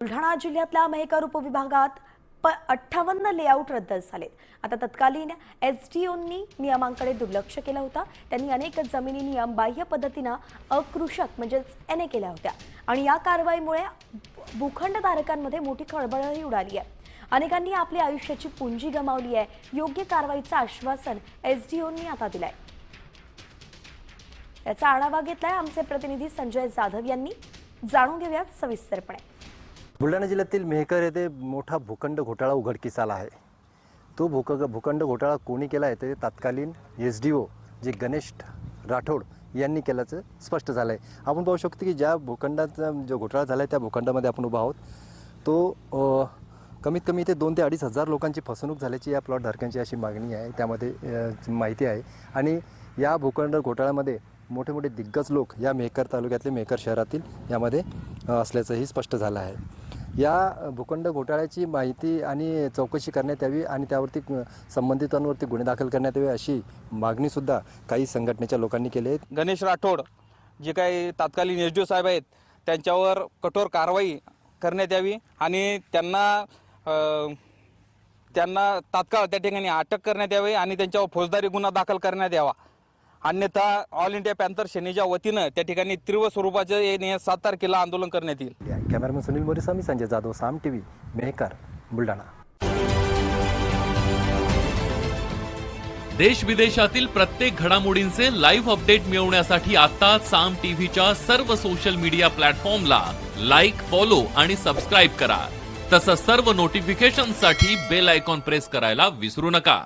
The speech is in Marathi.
बुलढाणा जिल्ह्यातल्या मेहकर उपविभागात प अठ्ठावन्न लेआउट रद्द झालेत. आता तत्कालीन एस डी ओंनी नियमांकडे दुर्लक्ष केलं होतं. त्यांनी अनेक जमिनी नियम बाह्य पद्धतीनं अकृषक म्हणजेच एन ए केल्या होत्या. आणि या कारवाईमुळे भूखंडधारकांमध्ये मोठी खळबळही उडाली आहे. अनेकांनी आपल्या आयुष्याची पुंजी गमावली आहे. योग्य कारवाईचं आश्वासन एस डी ओंनी आता दिलंय. याचा आढावा घेतलाय आमचे प्रतिनिधी संजय जाधव यांनी. जाणून घेऊयात सविस्तरपणे. बुलढाणा जिल्ह्यातील मेहकर येथे मोठा भूखंड घोटाळा उघडकीस आला आहे. तो भूक भूखंड घोटाळा कोणी केला आहे ते तत्कालीन एस डी ओ जे गणेश राठोड यांनी केल्याचं स्पष्ट झालं आहे आपण पाहू शकतो की ज्या भूखंडाचा जो घोटाळा झाला आहे त्या भूखंडामध्ये आपण उभा आहोत. तो कमीत कमी इथे दोन ते अडीच हजार लोकांची फसवणूक झाल्याची या प्लॉट धारकांची अशी मागणी आहे. त्यामध्ये माहिती आहे. आणि या भूखंड घोटाळ्यामध्ये मोठे मोठे दिग्गज लोक या मेहकर तालुक्यातले मेहकर शहरातील यामध्ये असल्याचंही स्पष्ट झालं आहे. या भूखंड घोटाळ्याची माहिती आणि चौकशी करण्यात यावी आणि त्यावरती संबंधितांवरती गुन्हे दाखल करण्यात यावे अशी मागणीसुद्धा काही संघटनेच्या लोकांनी केली आहे गणेश राठोड जे काही तात्कालीन एस डी ओ साहेब आहेत त्यांच्यावर कठोर कारवाई करण्यात यावी आणि त्यांना त्यांना तात्काळ त्या ठिकाणी अटक करण्यात यावी आणि त्यांच्यावर फौजदारी गुन्हा दाखल करण्यात यावा. अन्यथा ऑल इंडिया पॅन्थर सेनेच्या वतीनं त्या ठिकाणी तीव्र स्वरूपाचे सात तारखेला आंदोलन करण्यात येईल. कॅमेरामॅन सुनील मोरे मी संजय जाधव साम टी व्ही मेहकर बुलढाणा. देश विदेशातील प्रत्येक घडामोडींचे लाईव्ह अपडेट मिळवण्यासाठी आता साम टीव्हीच्या सर्व सोशल मीडिया प्लॅटफॉर्मला लाईक फॉलो आणि सबस्क्राईब करा. तसंच सर्व नोटिफिकेशनसाठी बेल आयकॉन प्रेस करायला विसरू नका.